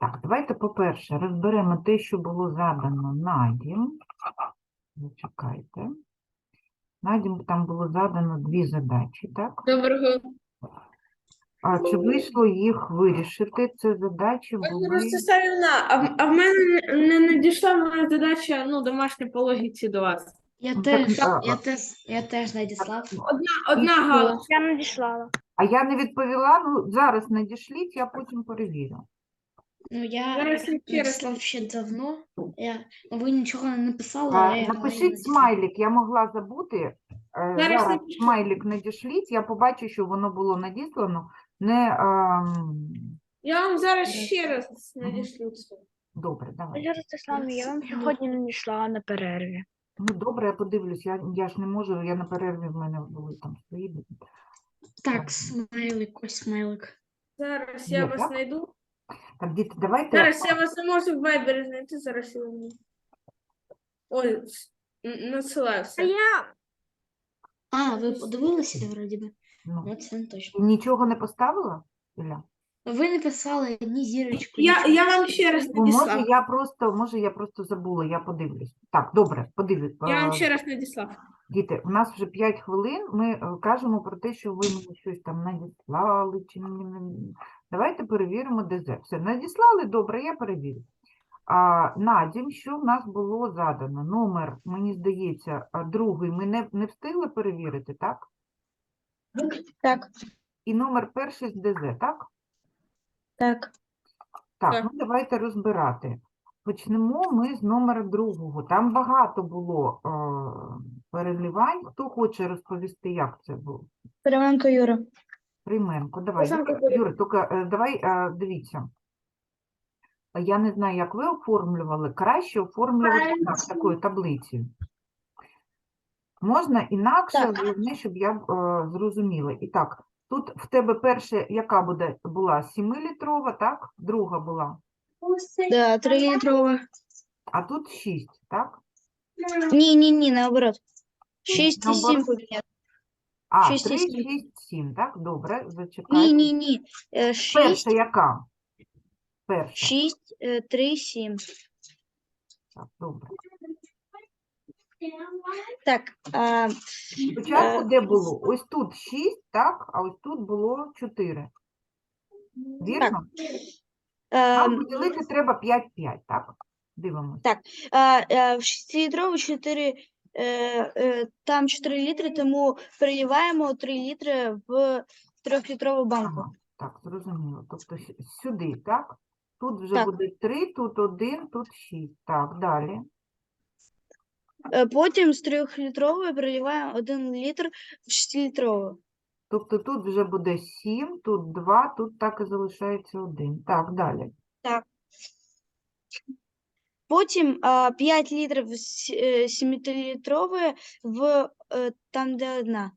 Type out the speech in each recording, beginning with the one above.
Так, давайте, по-перше, розберемо те, що було задано надім. Зачекайте. Надім там було задано дві задачі, так? Доброго. А чи вийшло їх вирішити? Це задачі були. Ростиславівна, а, в- а в мене не, не надійшла моя задача, ну, домашня по логіці до вас. Я Ну, теж, так, я теж, я теж надіслав. Одна, одна галузь. Я надіслала. А я не відповіла, ну зараз надішліть, я потім перевірю. Ну, я Зараз я ще раз. ще давно. Я, ну, ви нічого не написали, А, але я Напишіть надіслав. смайлик, я могла забути. Е, Зараз Зараз напишу. смайлик надішліть, я побачу, що воно було надіслано. Не ам, Я вам зараз ще раз надішлю це. добре, давай. Ольга Ростиславівна, я вам сьогодні надіслала на перерві. Ну добре, я подивлюсь, я, я ж не можу, я на перерві в мене були там свої. Так, смайлик, ось смайлик. Зараз Є, я вас так? знайду. Так, діти, давайте. Зараз я вас не можу в вайбері знайти, зараз я вам. Ой, н- надсилаю все. я А, ви подивилися, вроді би? Ну, Ну, це не точно. нічого не поставила, Ілля? Ви не писали ні зірочку, Я, нічого. я вам ще раз Ну, може, надіслав. я просто, може, я просто забула, я подивлюсь. Так, добре, подивлюсь. Я вам Е, ще раз надіслав. Діти, у нас вже 5 хвилин, ми е, кажемо про те, що ви мені щось там надіслали, чи мені не... Давайте перевіримо ДЗ. Все, надіслали, добре, я перевірю. А, Надім, що в нас було задано? Номер, мені здається, другий ми не, не встигли перевірити, так? Так. І номер перший з ДЗ, так? Так. Так, Так. ну давайте розбирати. Почнемо ми з номера другого. Там багато було е, переливань. Хто хоче розповісти, як це було? Переменко Юра. Прийменко, давай. сам Юра. Юра, тільки е, давай е, дивіться. Я не знаю, як ви оформлювали. Краще оформлювати так, такою таблицею. Можна інакше, Так. головне, щоб я е, зрозуміла. І так, тут в тебе перша, яка буде, була 7-літрова, так? Друга була. Да, 3. А тут 6, так? Ні, ні, ні, наоборот. 6 і Наоборот. 7 А, Шість і 3, сім. 6, 7, так? Добре, зачекайте. Ні, ні, ні. 6, Перша яка? Перша. 6, 3, 7. Так, добре. Так, а, Спочатку Е, де було? Ось тут 6, так? А ось тут було 4. Вірно? Нам поділити треба 5-5, так? Дивимося. а, а, в 6 літрову 4, е, е, там 4 літри, тому переливаємо 3 літри в 3-літрову банку. Ага, так, зрозуміло. Тобто сюди, так? Тут вже Так. буде 3, тут 1, тут 6. Так, далі. Е, Потім з 3-літрової переливаємо 1 літр в 6-літрову. Тобто тут вже буде 7, тут 2, тут так і залишається 1. Так, далі. Потім а, 5 літрів 7-літрової в е, там, де одна.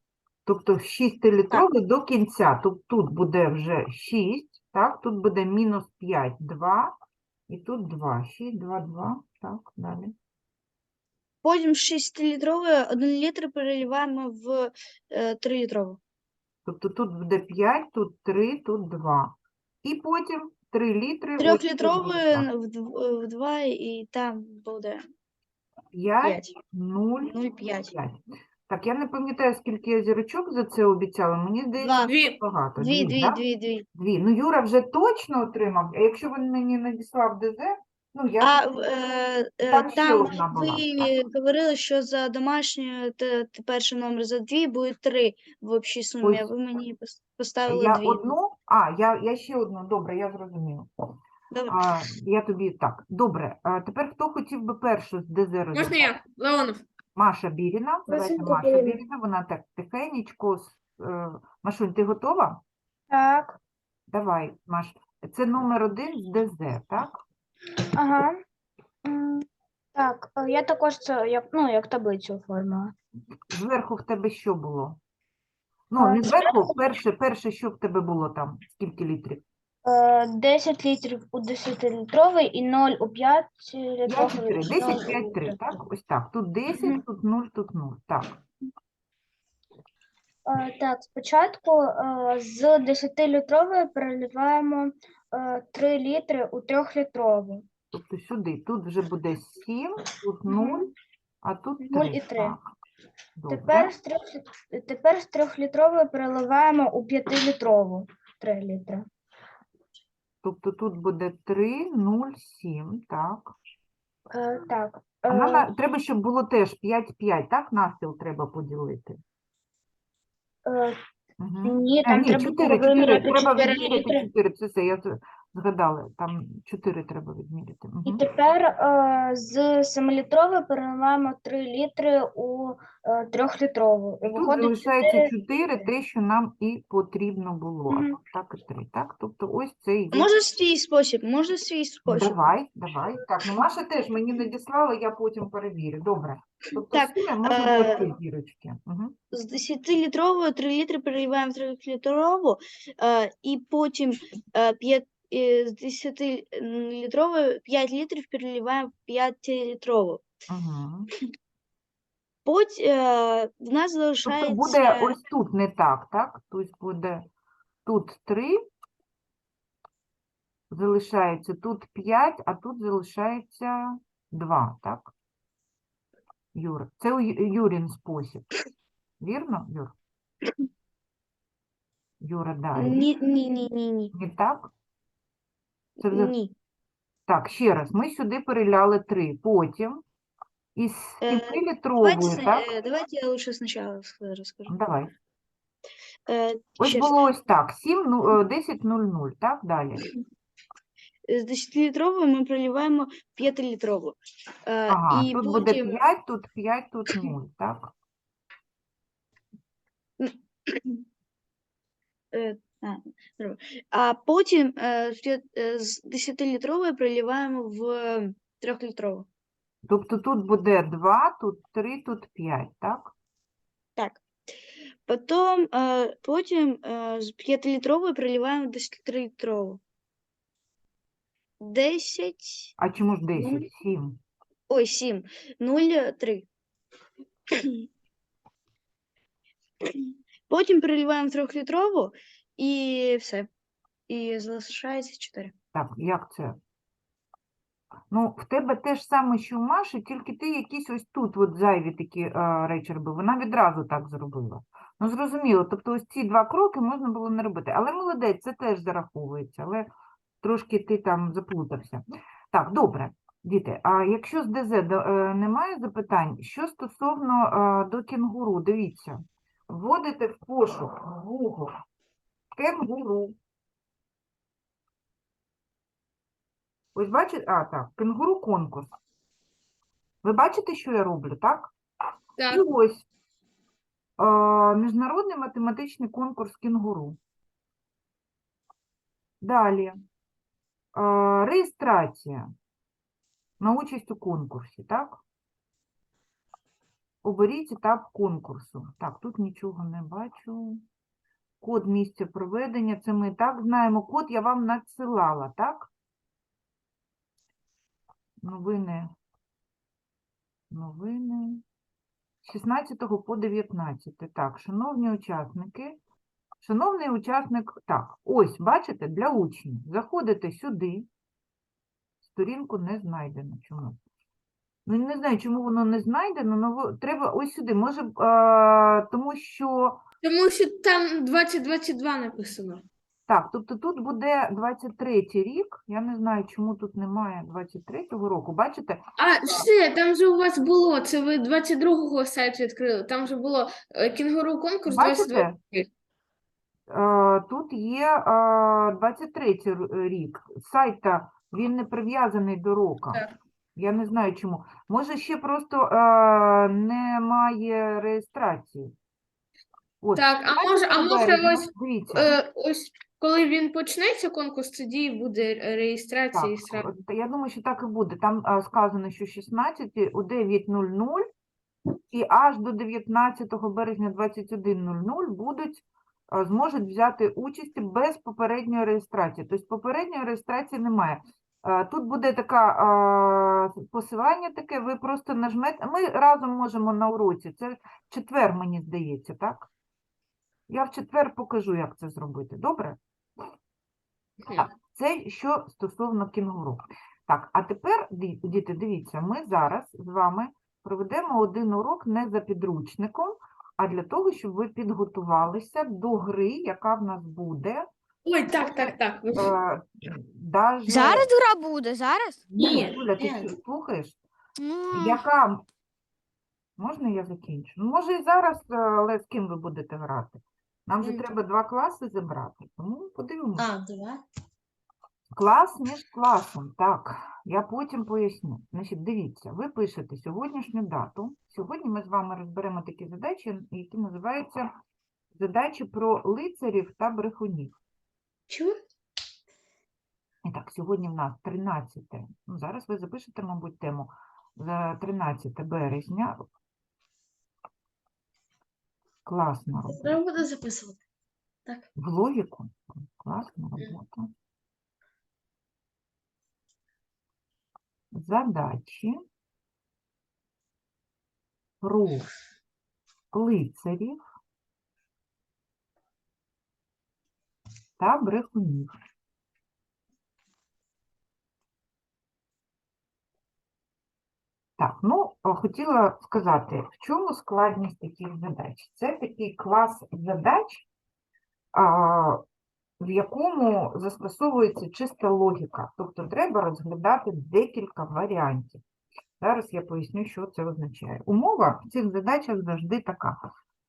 Тобто 6 літровий до кінця. Тобто тут буде вже 6, так? Тут буде мінус 5, 2, і тут 2. 6, 2, 2. Так, далі. Потім з 6-літрової 1 літр переливаємо в 3-літрову. Тобто тут буде 5, тут 3, тут 2. І потім 3 літри. так, в, дв- 2 і там буде 5, 5. 0, 0,5. 5. Так, я не пам'ятаю, скільки я зірочок за це обіцяла. Мені здається, Два. Дві. багато. Дві, Дві, дві, да? дві, дві. Дві. Ну, Юра вже точно отримав. А якщо він мені надіслав ДЗ, ну, я... А е, е, Там ще там одна була, ви говорили, що за домашню перший номер за дві буде три в общій сумі, а Ось. ви мені пос- поставили Я дві. одну, а, я, я ще одну, добре, я зрозуміла. Добре. А, я тобі так, добре. А тепер хто хотів би першу з ДЗ Можна я? Леонов. Маша Біріна. Давайте Василько Маша Біріна. Біріна, вона так тихенечко. з, е, Машунь, ти готова? Так. Давай, Маш. Це номер один з ДЗ, так? Ага. М, Так, е, я також це як, ну, як таблицю оформила. Зверху в тебе що було? Ну, А, не зверху, перше, перше, що в тебе було там? Скільки літрів? Е, 10 літрів у 10-літровий і 0 у 5 5 літровий. 3, 10, 5, 3, так? Ось так. Тут 10, Мгм. тут 0, тут 0. Так. Е, Так, спочатку е, з 10-літрової переливаємо 3 літри у 3-літрову. Тобто сюди. Тут вже буде 7, тут 0, а тут 3. Нуль і три. Так. Добре. Тепер з 3, тепер з 3-літрової переливаємо у 5-літрову 3 літри. Тобто тут буде 3, 0, 7, так. Е, Так. А е, нам на- треба, щоб було теж 5, 5, так? Навпіл треба поділити. е, Угу. Ні, А, там ні, треба 4, було 4, виміряти треба 4 відміряти літри. 4, це все, я з- згадала, там 4 треба відміряти. І тепер е, з 7-літрової переливаємо 3 літри у 3-літрову. І І тут виходить залишається 4 4, те, що нам і потрібно було. А Мгм. тут так і 3, так? Тобто ось це і є. Можна свій спосіб, можна свій спосіб. Давай, давай. Так, ну Маша теж мені надіслала, я потім перевірю. Добре. Тобто Так, можна е, по цій зірочці. Угу. З 10-літрової 3 літри переливаємо в 3-літрову, е, і потім е, 5, е, з 10-літрової 5 літрів переливаємо в 5-літрову. Угу. Потім е, в нас Тобто буде ось тут не так, так? Тобто буде тут 3, залишається тут 5, а тут залишається 2, так? Юр, це у Ю- Юрін спосіб. Вірно, Юр? Юра, далі. Ні, ні, ні, ні, ні. Не так? Це вже... ні. Так, ще раз. Ми сюди переляли 3. Потім із Е, 7-літрової, Давайте, так? е, давайте я лучше спочатку розкажу. Давай. Е, Ось раз. було ось так. 7, ну, е, 10.00, так? Далі. З 10-літрової ми проливаємо 5-літрову. Е, Ага, і тут буде потім 5, тут 5, тут 0, так? Е, а, потім е, з е, з 10-літрової проливаємо в 3-літрову. Тобто тут буде 2, тут 3, тут 5, так? Так. Потім, е, потім з 5-літрової проливаємо в 10-літрову. 10, А чому ж 10? Нуль. 7. ой, 7, 0, 3. Потім переливаємо в 3-літрову і все. І залишається 4. Так, як це? Ну, в тебе те ж саме, що у Маші, тільки ти якісь ось тут от зайві такі е, речі робив. Вона відразу так зробила. Ну, зрозуміло, тобто ось ці два кроки можна було не робити. Але молодець, це теж зараховується, але трошки ти там заплутався. Так, добре, діти, а якщо з ДЗ е, немає запитань, що стосовно е, до кінгуру, дивіться, вводите в пошук Google кенгуру. Ось бачите, а, так, кенгуру конкурс. Ви бачите, що я роблю, так? І ось міжнародний математичний конкурс кінгуру. Далі. Реєстрація на участь у конкурсі, так? Оберіть етап конкурсу. Так, тут нічого не бачу. Код місця проведення, це ми так знаємо. Код я вам надсилала, так? Новини. Новини. З 16 по 19. Так, шановні учасники. Шановний учасник, так, ось, бачите, для учнів. Заходите сюди. Сторінку не знайдено. Чому? Ну, не знаю, чому воно не знайдено, але треба ось сюди. Може, тому що тому що там 2022 написано. Так, тобто тут буде 23 рік. Я не знаю, чому тут немає 23-го року. Бачите? А, все, там же у вас було, це ви 22-го сайт відкрили, там же було е, кінгуру конкурс Бачите? 22. Е, Тут є е, 23 р- рік. Сайт та він не прив'язаний до року. Так. Я не знаю чому. Може, ще просто е, немає реєстрації. От, Так, а може, а може ось, дивіться. е, ось коли він почнеться конкурс, тоді буде ре- реєстрація і Так, сразу. от я думаю, що так і буде. Там а, сказано, що 16 у 9.00 і аж до 19 березня 21.00 будуть, а, зможуть взяти участь без попередньої реєстрації. Тобто попередньої реєстрації немає. А, Тут буде така а, посилання таке, ви просто нажмете. Ми разом можемо на уроці. Це четвер, мені здається, так? Я в четвер покажу, як це зробити. Добре? Так, це що стосовно кінгуру. Так, а тепер, діти, дивіться, ми зараз з вами проведемо один урок не за підручником, а для того, щоб ви підготувалися до гри, яка в нас буде. Ой, так, так, так. Е, даже... Зараз гра буде, зараз? Ні. Юля, ти що, слухаєш? Ну, Яка? Можна я закінчу? Ну, може і зараз, е, але з ким ви будете грати? Нам же Мгм. треба два класи забрати, тому подивимося. А, два. Клас між класом. Так, я потім поясню. Значить, дивіться, ви пишете сьогоднішню дату. Сьогодні ми з вами розберемо такі задачі, які називаються задачі про лицарів та брехунів. Чого? І так, сьогодні в нас 13. Ну, зараз ви запишете, мабуть, тему за 13 березня. Класна робота. Треба буде записувати. В логіку. Класна робота. Задачі про лицарів та брехунів. Так, ну, хотіла сказати, в чому складність таких задач? Це такий клас задач, в якому застосовується чиста логіка, тобто треба розглядати декілька варіантів. Зараз я поясню, що це означає. Умова в цих задачах завжди така.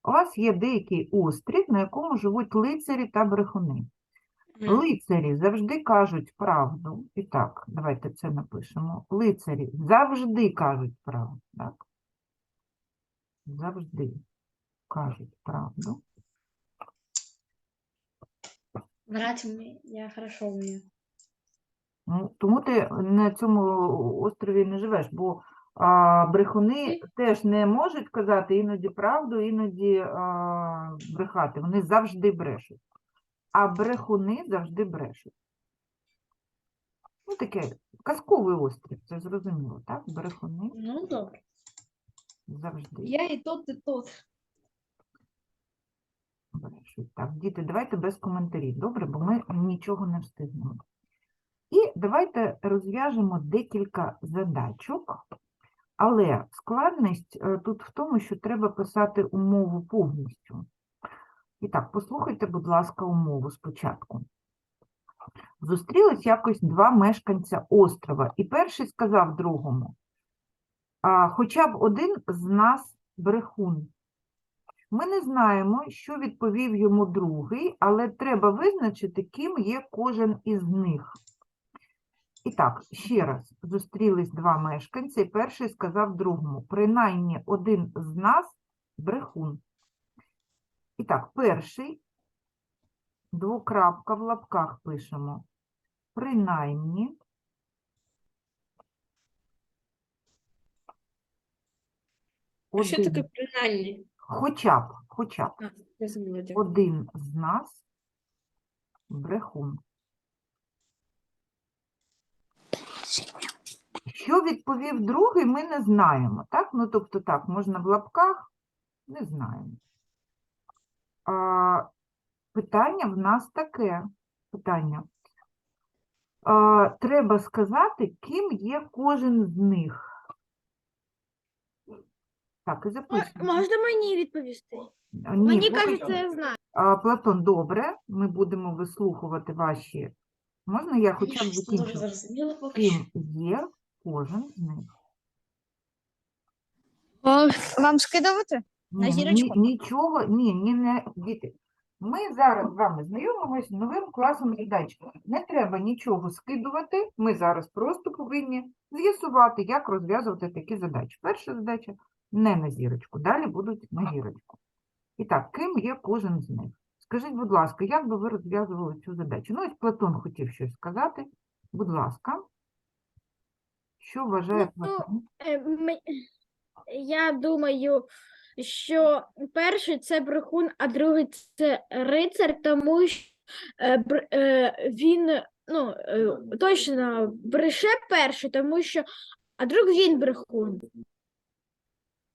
У вас є деякий острів, на якому живуть лицарі та брехуни. Лицарі завжди кажуть правду. І так, давайте це напишемо. Лицарі завжди кажуть правду. Так? Завжди кажуть правду. Врать я хорошо умею. Ну, тому ти на цьому острові не живеш, бо а, брехуни теж не можуть казати іноді правду, іноді а, брехати. Вони завжди брешуть. А брехуни завжди брешуть. Ну, таке казковий острів, це зрозуміло, так? Брехуни Ну, добре. завжди Я і тот, і тот. брешуть. Так, діти, давайте без коментарів, добре, бо ми нічого не встигнемо. І давайте розв'яжемо декілька задачок, але складність е, тут в тому, що треба писати умову повністю. І так, послухайте, будь ласка, умову спочатку. Зустрілись якось два мешканця острова, і перший сказав другому, а, хоча б один з нас брехун. Ми не знаємо, що відповів йому другий, але треба визначити, ким є кожен із них. І так, ще раз, зустрілись два мешканці, і перший сказав другому, принаймні один з нас брехун. І так, перший, двокрапка в лапках пишемо, принаймні, А що таке принаймні? хоча б, хоча б. А, один з нас брехун. Що відповів другий, ми не знаємо, так? Ну, тобто так, можна в лапках, не знаємо. А, питання в нас таке. Питання. А, треба сказати, ким є кожен з них. Так, і запишемо. можна мені відповісти? Ні, Мені кажуть, це я знаю. А, Платон, добре, ми будемо вислухувати ваші. Можна я хоча б закінчу? Ким є кожен з них? Вам скидувати? На Ні, ні- нічого, ні, ні, не діти. Ми зараз з вами знайомимося з новим класом задач. Не треба нічого скидувати. Ми зараз просто повинні з'ясувати, як розв'язувати такі задачі. Перша задача не на зірочку, далі будуть на зірочку. І так, ким є кожен з них? Скажіть, будь ласка, як би ви розв'язували цю задачу? Ну, ось Платон хотів щось сказати. Будь ласка. Що вважає Ну, Платон? Е, ми- Я думаю, що перший це брехун, а другий це рицар, тому що е, бр- е, він ну, е, точно бреше перший, тому що, а друг він брехун.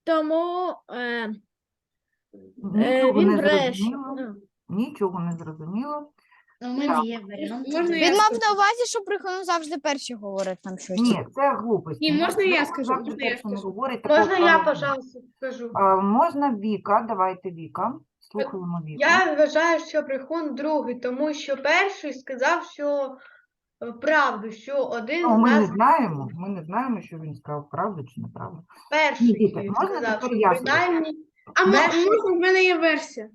Тому е, Е, Нічого він не бреше. зрозуміло. Ну, Нічого не зрозуміло. У мене є варіант. Можна Він я мав скажу? на увазі, що брехун завжди перші говорить там щось. Ні, це глупості. Ні, можна я скажу, завжди можна я першим скажу. говорить, такого Можна я, правила пожалуйста, скажу? А, Можна Віка, давайте Віка. Слухаємо Віку. Я вважаю, що брехун другий, тому що перший сказав, що е, правду, що один Ну, з ми не нас знаємо, ми не знаємо, що він сказав правду чи неправду. перший Ні, діти, можна сказав, тепер що я принаймні А мо- Перший. можна, в мене є версія.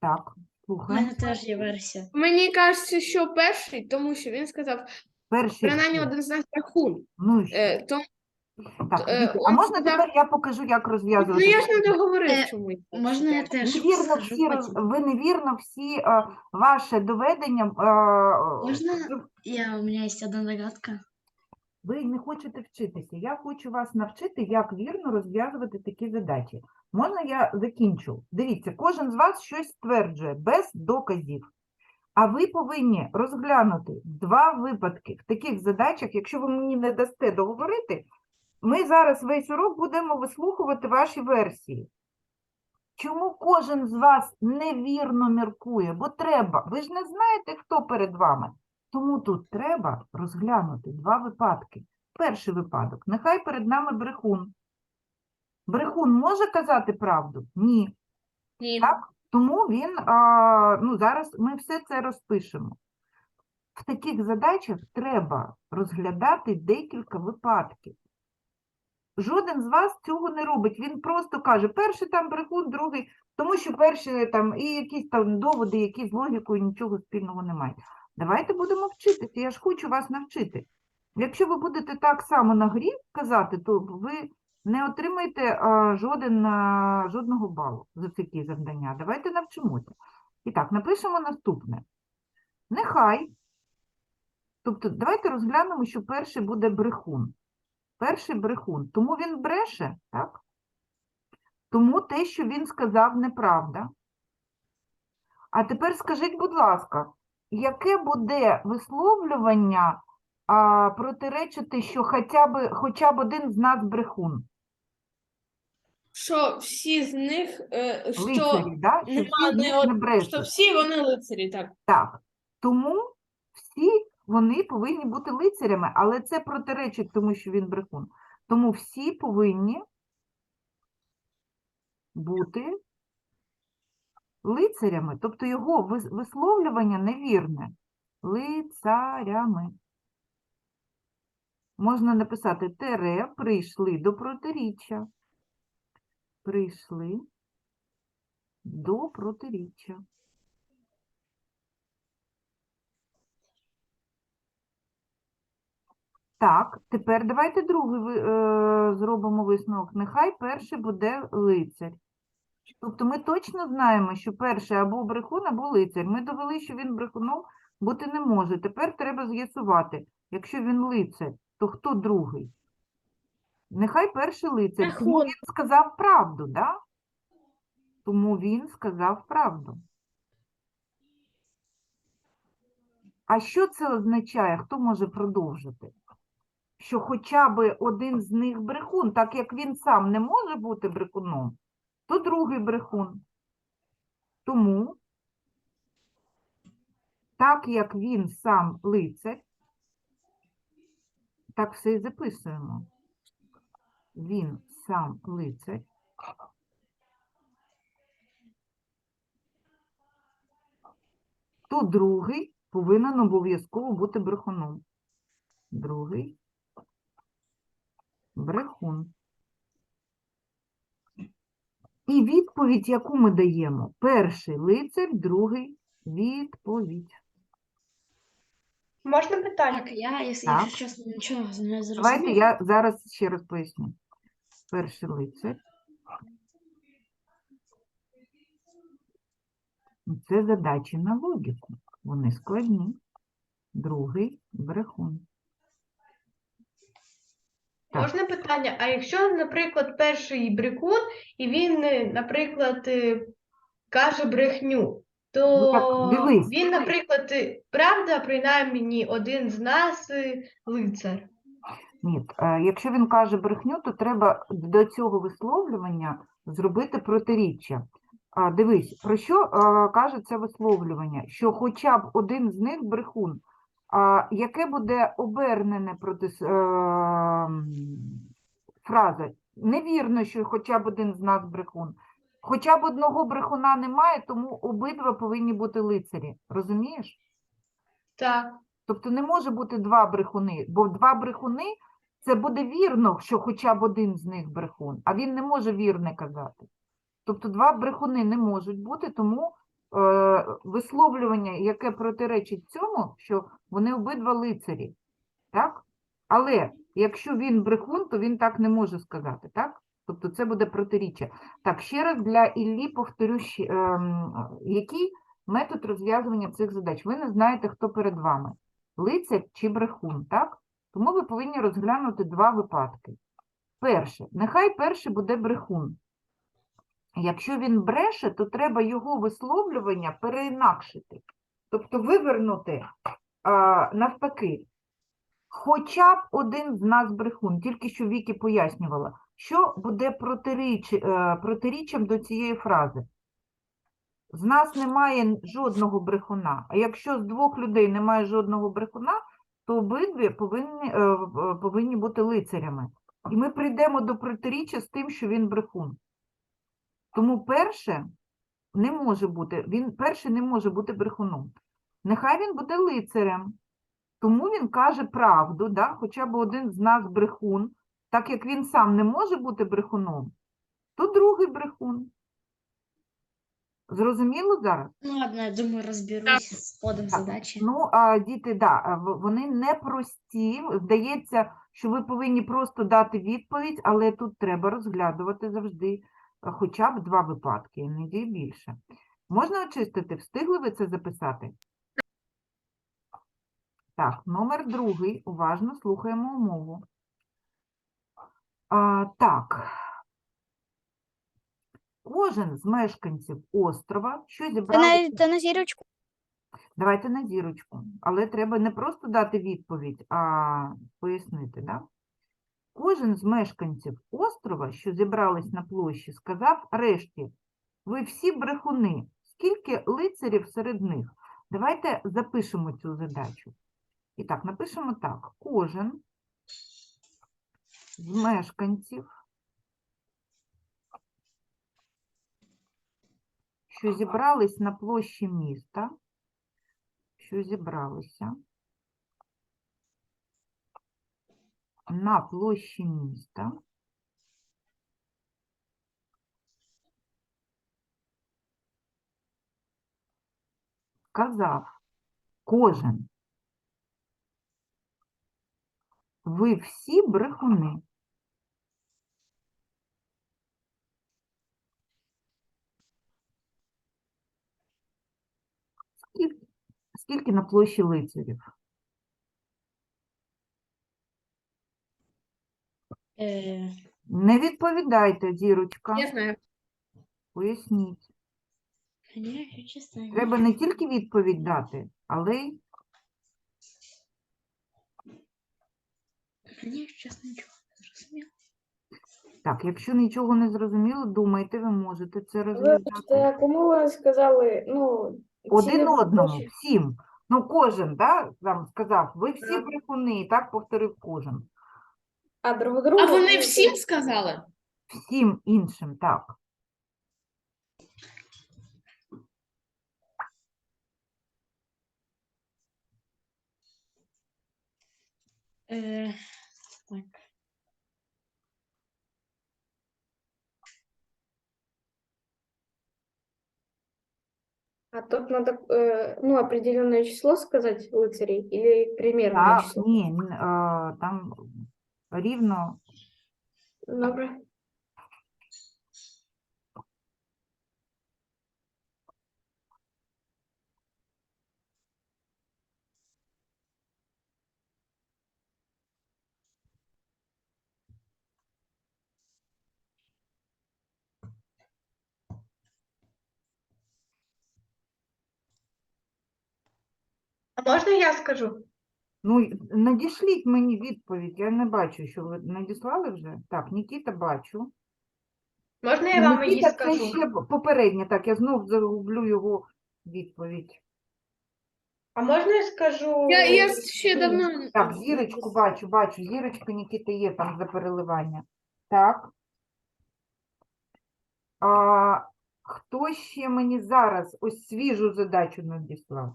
Так, У слухаємо. мене теж є версія. Мені кажеться, що перший, тому що він сказав, Перший. принаймні один з нас брехун. Ну, що? Е, то, так, е, діти, а он можна сказав- тепер я покажу, як ну я ж не договорив Е, чомусь. Можна я теж Невірно скажу всі, роз- потім? ви невірно всі е, ваше доведення. е, Можна я, у мене є одна догадка. Ви не хочете вчитися. Я хочу вас навчити, як вірно розв'язувати такі задачі. Можна я закінчу? Дивіться, кожен з вас щось стверджує без доказів. А ви повинні розглянути два випадки в таких задачах, якщо ви мені не дасте договорити, ми зараз весь урок будемо вислухувати ваші версії. Чому кожен з вас невірно міркує? Бо треба. Ви ж не знаєте, хто перед вами. Тому тут треба розглянути два випадки. Перший випадок. Нехай перед нами брехун. Брехун може казати правду? Ні. Ні. Так? Тому він, а, ну зараз ми все це розпишемо. В таких задачах треба розглядати декілька випадків. Жоден з вас цього не робить. Він просто каже, перший там брехун, другий, тому що перший там і якісь там доводи, які з логікою нічого спільного не мають. Давайте будемо вчитися. Я ж хочу вас навчити. Якщо ви будете так само на грі казати, то ви не отримаєте жоден, жодного балу за такі завдання. Давайте навчимося. І так, напишемо наступне. Нехай. Тобто, давайте розглянемо, що перший буде брехун. Перший брехун. Тому він бреше, так? Тому те, що він сказав, неправда. А тепер скажіть, будь ласка, яке буде висловлювання а, протиречити, що хоча б, хоча б один з нас брехун? Що всі з них, е, що Лицарі, да? що нема всі не од- не що всі вони лицарі, так. Так. Тому всі вони повинні бути лицарями, але це протиречить тому, що він брехун. Тому всі повинні бути лицарями, тобто його вис- висловлювання невірне. Лицарями. Можна написати тере, прийшли до протиріччя. Прийшли до протиріччя. Так, тепер давайте другий е, зробимо висновок. Нехай перший буде лицар. Тобто ми точно знаємо, що перший або брехун, або лицар. Ми довели, що він брехуном бути не може. Тепер треба з'ясувати, якщо він лицар, то хто другий? Нехай перший лицар. Тому він сказав правду, да? Тому він сказав правду. А що це означає? Хто може продовжити? Що хоча б один з них брехун, так як він сам не може бути брехуном, то другий брехун. Тому, так як він сам лицар, так все і записуємо. Він сам лицар. То другий повинен обов'язково бути брехуном. Другий брехун. І відповідь, яку ми даємо? Перший лицар, другий відповідь. Можна питання? Так, я, якщо, Так. якщо чесно, нічого не. Давайте я зараз ще раз поясню. Перший лицар. Це задачі на логіку. Вони складні. Другий брехун. Так. Можна питання? А якщо, наприклад, перший брехун, і він, е, наприклад, е, каже брехню, то Ну, так, дивись. він, наприклад, е, правда, принаймні один з нас е, лицар. Ні, е, якщо він каже брехню, то треба до цього висловлювання зробити протиріччя. А, дивись, про що а, каже це висловлювання? Що хоча б один з них брехун. А, яке буде обернене проти с- е, фраза? Невірно, що хоча б один з нас брехун. Хоча б одного брехуна немає, тому обидва повинні бути лицарі. Розумієш? Так. Тобто не може бути два брехуни, бо два брехуни це буде вірно, що хоча б один з них брехун, а він не може вірне казати. Тобто два брехуни не можуть бути, тому е, висловлювання, яке протиречить цьому, що вони обидва лицарі. Так? Але якщо він брехун, то він так не може сказати, так? Тобто це буде протиріччя. Так, ще раз для Іллі повторю, ем, який метод розв'язування цих задач. Ви не знаєте, хто перед вами лицар чи брехун, так? Тому ви повинні розглянути два випадки. Перше, нехай перший буде брехун. Якщо він бреше, то треба його висловлювання переінакшити. Тобто вивернути а, навпаки. Хоча б один з нас брехун, тільки що Вікі пояснювала, що буде протиріч, е, протиріччям до цієї фрази. З нас немає жодного брехуна. А якщо з двох людей немає жодного брехуна, то обидві повинні, е, е, повинні бути лицарями. І ми прийдемо до протиріччя з тим, що він брехун. Тому перше не може бути, він перший не може бути брехуном. Нехай він буде лицарем. Тому він каже правду, да? хоча б один з нас брехун, так як він сам не може бути брехуном, то другий брехун. Зрозуміло зараз? Ну ладно, я думаю, разберусь с кодом Так, задачи. Ну, а діти, да, в- вони непрості. Здається, що ви повинні просто дати відповідь, але тут треба розглядувати завжди а, хоча б два випадки, іноді і більше. Можна очистити? Встигли ви це записати? Так, номер другий. Уважно слухаємо умову. А, так. Кожен з мешканців острова, що Та зібрали... на, та на зірочку. Давайте на зірочку. Але треба не просто дати відповідь, а пояснити, да? Кожен з мешканців острова, що зібрались на площі, сказав решті, ви всі брехуни, скільки лицарів серед них? Давайте запишемо цю задачу. І так, напишемо так. Кожен з мешканців, що зібрались на площі міста, що зібралися на площі міста. Сказав кожен. Ви всі брехуни. Скільки, скільки на площі лицарів? Э, Не відповідайте, дірочка. Я знаю. Поясніть. я, чесно, ні. Треба не тільки відповідь дати, але й чесно, нічого не зрозуміло. так, якщо нічого не зрозуміло, думайте, ви можете це розв'язати. Вибачте, кому ви сказали, ну, Один одному, всім. Ну, кожен, да, там сказав, ви всі Так. брехуни, і так повторив кожен. А друг другу? А вони всім сказали? Всім іншим, так. Е, так. А тут надо, э, ну, определенное число сказать лыцарей или примерное число? ні, н- е, там рівно Добре. А можна я скажу? Ну, надішліть мені відповідь. Я не бачу, що ви надіслали вже. Так, Нікіта бачу. Можна я вам її Микита, це скажу? ще попереднє, так, я знов загублю його відповідь. А можна я скажу? Я, я ще давно. Так, зірочку бачу, бачу, зірочка Нікіта є там за переливання. Так. А, хто ще мені зараз ось свіжу задачу надіслав?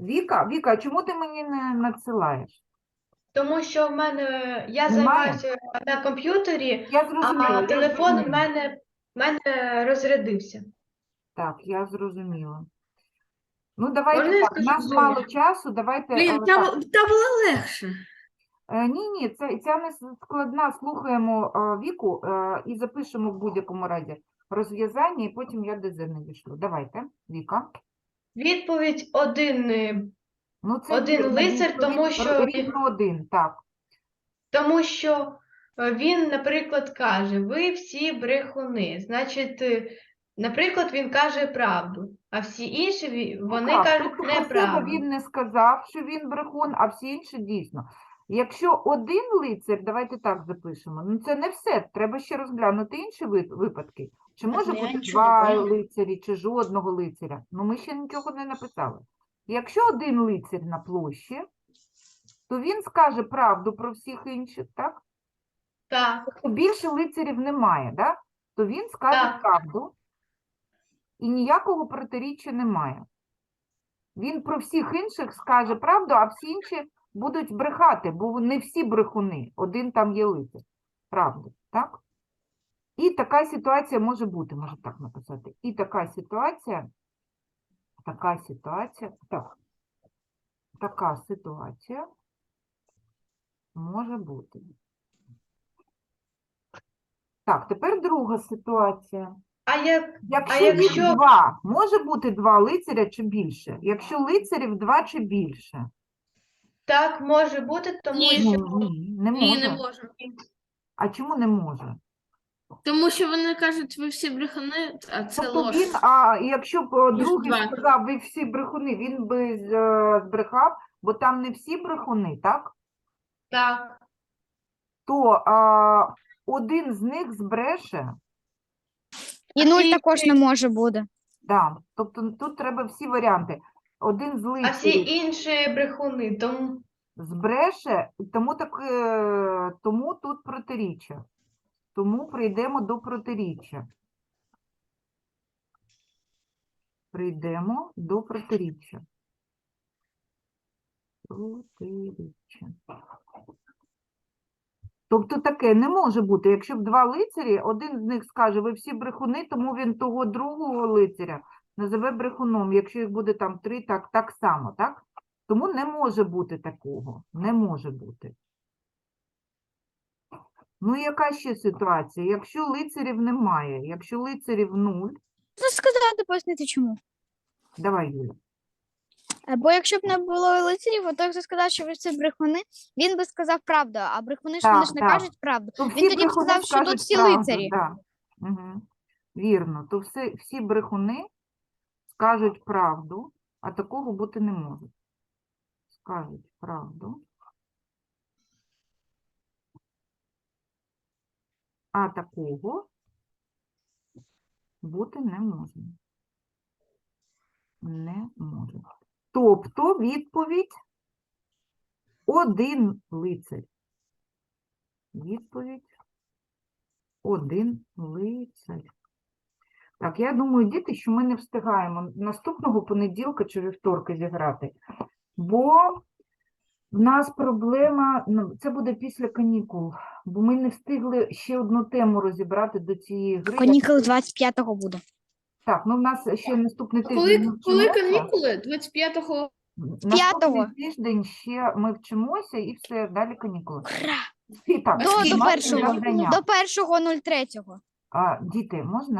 Віка, Віка, а чому ти мені не надсилаєш? Тому що в мене я займаюся на комп'ютері, Я а телефон в мене, в мене розрядився. Так, я зрозуміла. Ну, давайте Можна я так, у скажу нас мало часу, давайте. Блін, та, так. та було легше. Е, Ні, ні, це, ця не складна. Слухаємо е, Віку е, і запишемо в будь-якому разі розв'язання, і потім я ДЗ надішлю. Давайте, Віка. Відповідь один, е, Ну, це Один вірно, лицар, відповідь тому що він- рівно один, так. тому що е, він, наприклад, каже, ви всі брехуни. Значить, е, наприклад, він каже правду, а всі інші ві- Ну, вони так, кажуть тобто про себе неправду. він не сказав, що він брехун, а всі інші дійсно. Якщо один лицар, давайте так запишемо, ну це не все, треба ще розглянути інші ви- випадки. Чи може бути два лицарі, чи жодного лицаря? Ну ми ще нічого не написали. Якщо один лицар на площі, то він скаже правду про всіх інших, так? Так, Тобто більше лицарів немає, да? то він скаже Так. правду і ніякого протиріччя немає. Він про всіх інших скаже правду, а всі інші будуть брехати, бо не всі брехуни, один там є лицар. Правда, так? І така ситуація може бути, можу так написати. І така ситуація, така ситуація, так, така ситуація може бути. Так, тепер друга ситуація. а як Якщо, якщо- їх два, може бути два лицаря чи більше? Якщо лицарів два чи більше? так може бути, тому Ні. що ні, не Ні, не можна. А чому не може? Тому що вони кажуть, ви всі брехуни, а це Тобто ложь. він, а якщо б о, другий два. сказав, ви всі брехуни, він би з- е, збрехав, бо там не всі брехуни, так? так, То а, один з них збреше, І нуль і- також не може бути. да. Тобто тут треба всі варіанти. Один з а всі інші брехуни, тому збреше, тому так, е, тому тут протиріччя. Тому прийдемо до протиріччя. Прийдемо до протиріччя. Протиріччя. Тобто таке не може бути. Якщо б два лицарі, один з них скаже, ви всі брехуни, тому він того другого лицаря називе брехуном. Якщо їх буде там три, так, так само, так? Тому не може бути такого. Не може бути. Ну, яка ще ситуація? Якщо лицарів немає, якщо лицарів нуль, Ну, сказати, пояснити чому. давай, Юля. Е, Бо якщо б не було лицарів, то хто сказав, що ви всі брехуни, він би сказав правду, а брехуни ж вони ж не так. кажуть правду. То Він всі тоді б брехуни сказав, що тут скажуть всі правду, лицарі. Да. Угу. Вірно, то все, всі брехуни скажуть правду, а такого бути не може. Скажуть правду. А такого бути не може. Не може. Тобто відповідь один лицар. Відповідь один лицар. Так, я думаю, діти, що ми не встигаємо наступного понеділка чи вівторка зіграти, бо в нас проблема, ну, це буде після канікул, бо ми не встигли ще одну тему розібрати до цієї гри. Канікули 25-го буде. Так, ну в нас ще наступний тиждень. коли, ми коли вчимося. канікули? 25-го. Наступний П'ятого. тиждень ще ми вчимося і все, далі канікули. І так, До, до першого, до першого 03-го. А, діти, можна